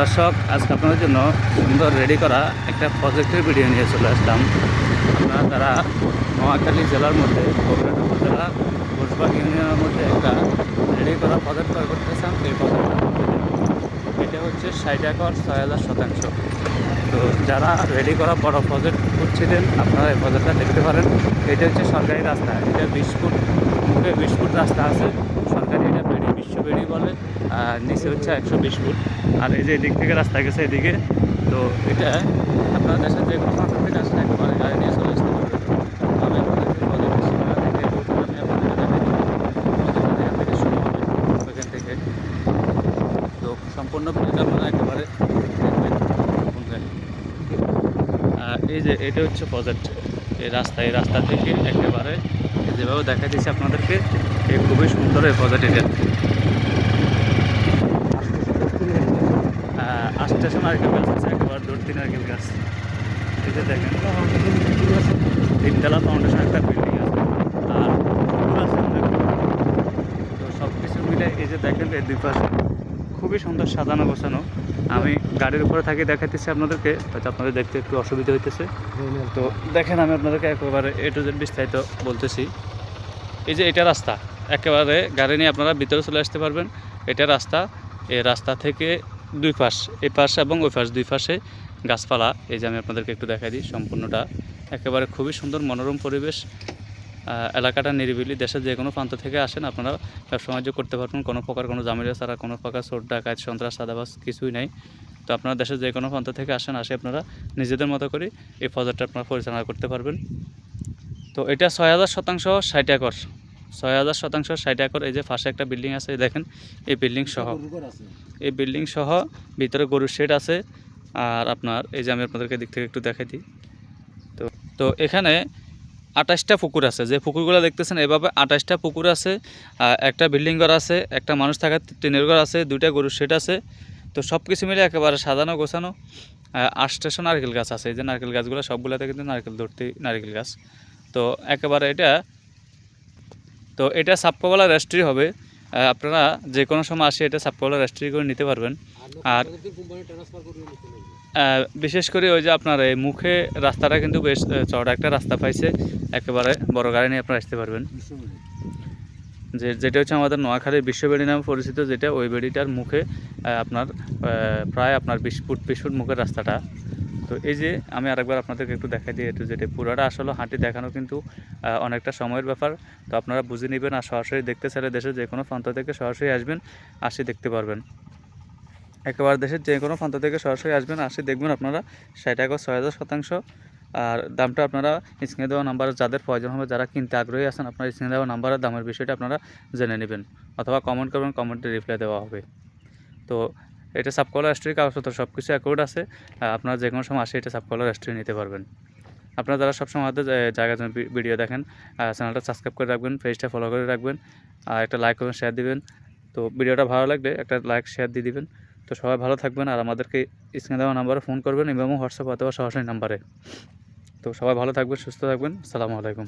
দর্শক, আজকে আপনাদের জন্য সুন্দর রেডি করা একটা প্রজেক্টের ভিডিও নিয়ে চলে আসলাম। আপনারা তারা নোয়াখালী জেলার মধ্যে বগুড়া উপজেলা ইউনিয়নের মধ্যে একটা রেডি করা প্রজেক্ট তৈরি করতে চান, এই প্রজেক্টটা এটা হচ্ছে ষাট একর, ছয় হাজার শতাংশ। তো যারা রেডি করা বড় প্রজেক্ট করছিলেন আপনারা এই প্রজেক্টটা দেখতে পারেন। এটা হচ্ছে সরকারি রাস্তা, এটা বিশ ফুট, মুখে বিশ ফুট রাস্তা আছে সরকারি এটা বেড়ি বিশ্ব বেড়ি বলে, আর নিচে হচ্ছে একশো বিশ ফুট। আর এই যে এদিক থেকে রাস্তা গেছে এদিকে, তো এটা আপনার দেশের যে কোনো থেকে আসলে একেবারে গাড়ি নিয়ে চলে আসতে আপনাদেরকে প্রজেক্টের সীমানা থেকে আমি এখান থেকে শুরু হবে থেকে। তো সম্পূর্ণ ভিডিওটা আপনারা একেবারে দেখবেন? আর এই যে এটা হচ্ছে প্রজেক্ট এই রাস্তা এই রাস্তা থেকে একেবারে যেভাবে দেখা দিচ্ছি আপনাদেরকে, এই খুবই সুন্দর এই প্রজেক্ট এটা। স্টেশন নারকেল গাছ আছে একেবারে দূরতি নারকেল গাছ। এই যে দেখেন, তিনতলা ফাউন্ডেশন একটা বিল্ডিং আছে। আর আছে অনেক। তো সব কিছু মিলে এই যে দেখেন, এই দুই পাশে খুবই সুন্দর সাজানো গোছানো। আমি গাড়ির উপরে থাকি, দেখাইতেছি আপনাদেরকে। হয়তো আপনাদের দেখতে একটু অসুবিধা হইতেছে। তো দেখেন, আমি আপনাদেরকে একেবারে এ টু জেড বিস্তারিত বলতেছি। এই যে এটা রাস্তা। একেবারে গাড়ি নিয়ে আপনারা ভিতরে চলে আসতে পারবেন। এটা রাস্তা। এই রাস্তা থেকে দুই পাশ, এই পাশ এবং ওই পাশ, দুই পাশে গাছপালা। এই যে আমি আপনাদেরকে একটু দেখাই দিই সম্পূর্ণটা। একেবারে খুবই সুন্দর, মনোরম পরিবেশ। এলাকাটা নিরিবিলি, দেশের যে কোনো প্রান্ত থেকে আসেন আপনারা ব্যবসা করতে পারবেন। কোনো প্রকার কোনো জামিলা ছাড়া, কোনো প্রকার চোর, ডাকাত, সন্ত্রাস সাদাবাস কিছুই নাই। তো আপনারা দেশের যে কোনো প্রান্ত থেকে আসেন, আসে আপনারা নিজেদের মতো করে এই প্রজেক্টটা আপনারা পরিচালনা করতে পারবেন। তো এটা ছয় হাজার শতাংশ ষাট একর। ছয় হাজার শতাংশ ষাট একর, এই যে পাশে একটা বিল্ডিং আছে দেখেন, এই বিল্ডিং সহ। এই বিল্ডিং সহ ভিতরে গরুর শেড আছে। আর আপনার, এই যে আমি আপনাদেরকে দিক থেকে একটু দেখাই দিই। তো তো এখানে আঠাশটা পুকুর আছে। যে পুকুরগুলো দেখতেছেন, এভাবে আঠাশটা পুকুর আছে। একটা বিল্ডিং ঘর আছে, একটা মানুষ থাকার টিনের ঘর আছে, দুইটা গরুর শেড আছে। তো সব কিছু মিলে একেবারে সাজানো, গোছানো। আটশো নারকেল গাছ আছে। এই যে নারকেল গাছগুলো সবগুলোতে কিন্তু নারকেল ধরতে নারকেল গাছ। তো একেবারে এটা তো এটা সাপকোবালা রেস্ট্রি হবে। আপনারা যে কোনো সময় আসে এটা সাপকোবালা রেস্ট্রি করে নিতে পারবেন। আর বিশেষ করে ওই যে আপনার এই মুখে রাস্তাটা কিন্তু বেশ চওড়া একটা রাস্তা পাইছে। একেবারে বড় গাড়ি নিয়ে আপনারা আসতে পারবেন। যে, যেটা হচ্ছে আমাদের নোয়াখালীর বিশ্ববেড়ি নামে পরিচিত যেটা, ওই বেড়িটার মুখে আপনার প্রায় আপনার বিশ ফুট বিশ ফুট মুখের রাস্তাটা। তো এই যে আমি আরেকবার আপনাদেরকে একটু দেখাই দিই একটু যেটা পুরাটা আসলে হাঁটি দেখানো কিন্তু অনেকটা সময়ের ব্যাপার। তো আপনারা বুঝে নেবেন আর সরাসরি দেখতে চাইলে দেশের যে কোনো প্রান্ত থেকে সরাসরি আসবেন, আসি দেখতে পারবেন। একেবারে দেশের যে কোনো প্রান্ত থেকে সরাসরি আসবেন, আসি দেখবেন আপনারা ষাট টাকা ছয় হাজার শতাংশ। আর দামটা আপনারা স্ক্রিনে দেওয়া নাম্বারে যাদের প্রয়োজন হবে, যারা কিনতে আগ্রহী আছেন, আপনারা স্ক্রিনে দেওয়া নাম্বারের দামের বিষয়টা আপনারা জেনে নেবেন। অথবা কমেন্ট করবেন কমেন্টে রিপ্লাই দেওয়া হবে। তো এটা সাবকলার রেস্ট্রি কাগজপত্র সব কিছু অ্যাকোর্ড আছে আপনারা যে কোনো সময় আসে এটা সাবকলার রেস্ট্রি নিতে পারবেন। আপনারা যারা সবসময় আমাদের জায়গা জমি ভিডিও দেখেন চ্যানেলটা সাবস্ক্রাইব করে রাখবেন পেজটা ফলো করে রাখবেন, আর একটা লাইক করবেন শেয়ার দিবেন। তো ভিডিওটা ভালো লাগলে একটা লাইক শেয়ার দিয়ে দিবেন। তো সবাই ভালো থাকবেন, আর আমাদেরকে স্ক্রিনে দেওয়া নাম্বারে ফোন করবেন এবং হোয়াটসঅ্যাপ অথবা সরাসরি নাম্বারে তো সবাই ভালো থাকবেন, সুস্থ থাকবেন। আসসালামু আলাইকুম।